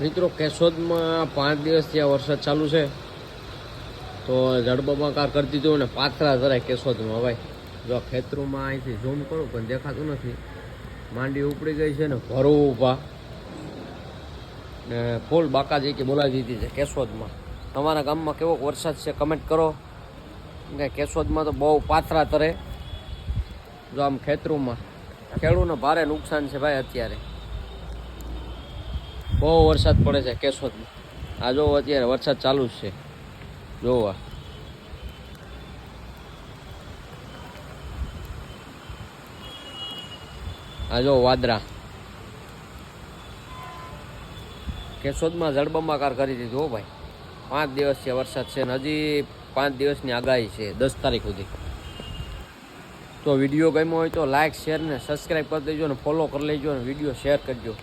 મિત્રો, કેશોદમાં પાંચ દિવસથી આ વરસાદ ચાલુ છે. તો જડબબાકાર કરી દીધું ને પાથરા જરાય કેશોદમાં. ભાઈ જો ખેતરોમાં અહીંથી ઝૂમ કરું, પણ દેખાતું નથી. માંડી ઉપડી ગઈ છે ને ભરો ઊભા. ને ફૂલ બાકાજી કે બોલાવી દીધી છે કેશોદમાં. તમારા ગામમાં કેવો વરસાદ છે કમેન્ટ કરો. કે કેશોદમાં તો બહુ પાથરા તરે. જો આમ ખેતરોમાં. ખેડૂતને ભારે નુકસાન છે ભાઈ અત્યારે. બહુ વરસાદ પડે છે કેશોદમાં. આ જો અત્યારે વરસાદ ચાલુ જ છે. જોવા. આ જો વાદરા. કેશોદમાં જળબંબાકાર કરી દીધું ભાઈ. પાંચ દિવસ છે વરસાદ છે ને હજી પાંચ દિવસની આગાહી છે દસ તારીખ સુધી. તો વીડિયો ગમ્યો હોય તો લાઇક શેર ને સબસ્ક્રાઈબ કરી દેજો ને ફોલો કરી લેજો ને વીડિયો શેર કરજો.